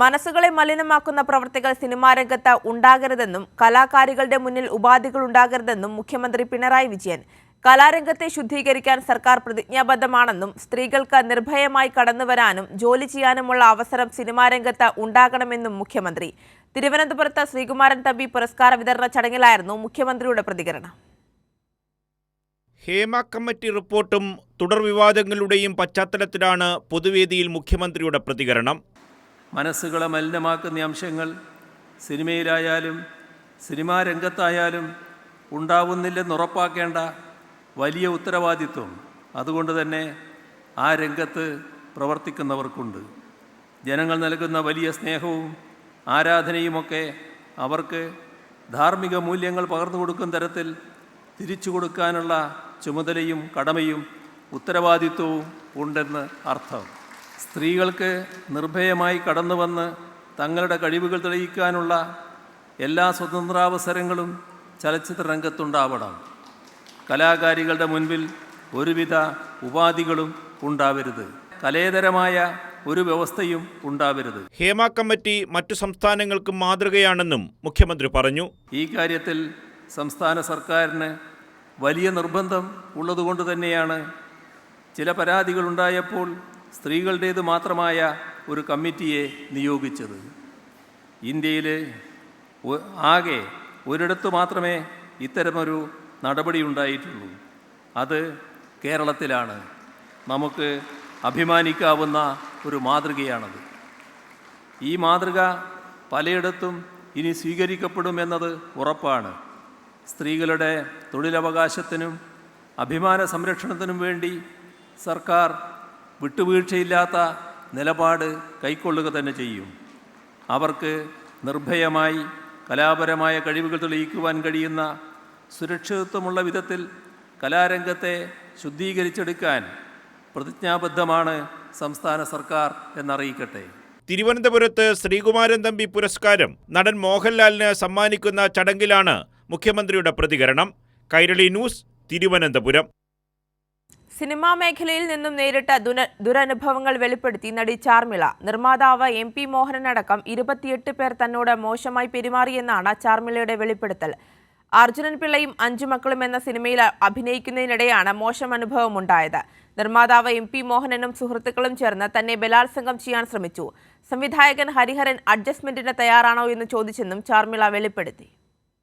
മനസ്സുകളെ മലിനമാക്കുന്ന പ്രവർത്തികൾ സിനിമാ രംഗത്ത് ഉണ്ടാകരുതെന്നും കലാകാരികളുടെ മുന്നിൽ ഉപാധികൾ ഉണ്ടാകരുതെന്നും മുഖ്യമന്ത്രി പിണറായി വിജയൻ. കലാരംഗത്തെ ശുദ്ധീകരിക്കാൻ സർക്കാർ പ്രതിജ്ഞാബദ്ധമാണെന്നും സ്ത്രീകൾക്ക് നിർഭയമായി കടന്നുവരാനും ജോലി ചെയ്യാനുമുള്ള അവസരം സിനിമാ രംഗത്ത് ഉണ്ടാകണമെന്നും മുഖ്യമന്ത്രി. തിരുവനന്തപുരത്ത് ശ്രീകുമാരൻ തമ്പി പുരസ്കാര വിതരണ ചടങ്ങിലായിരുന്നു മുഖ്യമന്ത്രിയുടെ പ്രതികരണം. ഹേമ കമ്മിറ്റി റിപ്പോർട്ടും തുടർ വിവാദങ്ങളുടെയും പശ്ചാത്തലത്തിലാണ് പൊതുവേദിയിൽ മുഖ്യമന്ത്രിയുടെ പ്രതികരണം. മനസ്സുകളെ മലിനമാക്കുന്ന അംശങ്ങൾ സിനിമയിലായാലും സിനിമാ രംഗത്തായാലും ഉണ്ടാവുന്നില്ലെന്ന് ഉറപ്പാക്കേണ്ട വലിയ ഉത്തരവാദിത്വം അതുകൊണ്ട് തന്നെ ആ രംഗത്ത് പ്രവർത്തിക്കുന്നവർക്കുണ്ട്. ജനങ്ങൾ നൽകുന്ന വലിയ സ്നേഹവും ആരാധനയുമൊക്കെ അവർക്ക് ധാർമ്മിക മൂല്യങ്ങൾ പകർന്നു കൊടുക്കുന്ന തരത്തിൽ തിരിച്ചു കൊടുക്കാനുള്ള ചുമതലയും കടമയും ഉത്തരവാദിത്വവും ഉണ്ടെന്ന് അർത്ഥം. സ്ത്രീകൾക്ക് നിർഭയമായി കടന്നു വന്ന് തങ്ങളുടെ കഴിവുകൾ തെളിയിക്കാനുള്ള എല്ലാ സ്വതന്ത്രാവസരങ്ങളും ചലച്ചിത്ര രംഗത്തുണ്ടാവണം. കലാകാരികളുടെ മുൻപിൽ ഒരുവിധ ഉപാധികളും ഉണ്ടാവരുത്. കലേതരമായ ഒരു വ്യവസ്ഥയും ഉണ്ടാവരുത്. ഹേമ കമ്മിറ്റി മറ്റു സംസ്ഥാനങ്ങൾക്കും മാതൃകയാണെന്നും മുഖ്യമന്ത്രി പറഞ്ഞു. ഈ കാര്യത്തിൽ സംസ്ഥാന സർക്കാരിന് വലിയ നിർബന്ധം ഉള്ളതുകൊണ്ട് തന്നെയാണ് ചില പരാതികളുണ്ടായപ്പോൾ സ്ത്രീകളുടേത് മാത്രമായ ഒരു കമ്മിറ്റിയെ നിയോഗിച്ചത്. ഇന്ത്യയിൽ ആകെ ഒരിടത്ത് മാത്രമേ ഇത്തരമൊരു നടപടി ഉണ്ടായിട്ടുള്ളൂ. അത് കേരളത്തിലാണ്. നമുക്ക് അഭിമാനിക്കാവുന്ന ഒരു മാതൃകയാണത്. ഈ മാതൃക പലയിടത്തും ഇനി സ്വീകരിക്കപ്പെടുമെന്നത് ഉറപ്പാണ്. സ്ത്രീകളുടെ തൊഴിലവകാശത്തിനും അഭിമാന സംരക്ഷണത്തിനും വേണ്ടി സർക്കാർ വിട്ടുവീഴ്ചയില്ലാത്ത നിലപാട് കൈക്കൊള്ളുക തന്നെ ചെയ്യും. അവർക്ക് നിർഭയമായി കലാപരമായ കഴിവുകൾ തെളിയിക്കുവാൻ കഴിയുന്ന സുരക്ഷിതത്വമുള്ള വിധത്തിൽ കലാരംഗത്തെ ശുദ്ധീകരിച്ചെടുക്കാൻ പ്രതിജ്ഞാബദ്ധമാണ് സംസ്ഥാന സർക്കാർ എന്നറിയിക്കട്ടെ. തിരുവനന്തപുരത്ത് ശ്രീകുമാരൻ തമ്പി പുരസ്കാരം നടൻ മോഹൻലാലിന് സമ്മാനിക്കുന്ന ചടങ്ങിലാണ് മുഖ്യമന്ത്രിയുടെ പ്രതികരണം. കൈരളി ന്യൂസ് തിരുവനന്തപുരം. സിനിമാ മേഖലയിൽ നിന്നും നേരിട്ട ദുരനുഭവങ്ങൾ വെളിപ്പെടുത്തി നടി ചാർമിള. നിർമ്മാതാവ് എം പി മോഹനനടക്കം ഇരുപത്തിയെട്ട് പേർ തന്നോട് മോശമായി പെരുമാറിയെന്നാണ് ചാർമിളയുടെ വെളിപ്പെടുത്തൽ. അർജുനൻ പിള്ളയും അഞ്ചു മക്കളും എന്ന സിനിമയിൽ അഭിനയിക്കുന്നതിനിടെയാണ് മോശം അനുഭവം ഉണ്ടായത് നിർമ്മാതാവ് എം പി മോഹനനും സുഹൃത്തുക്കളും ചേർന്ന് തന്നെ ബലാത്സംഗം ചെയ്യാൻ ശ്രമിച്ചു. സംവിധായകൻ ഹരിഹരൻ അഡ്ജസ്റ്റ്മെന്റിന് തയ്യാറാണോ എന്ന് ചോദിച്ചെന്നും ചാർമിള വെളിപ്പെടുത്തി.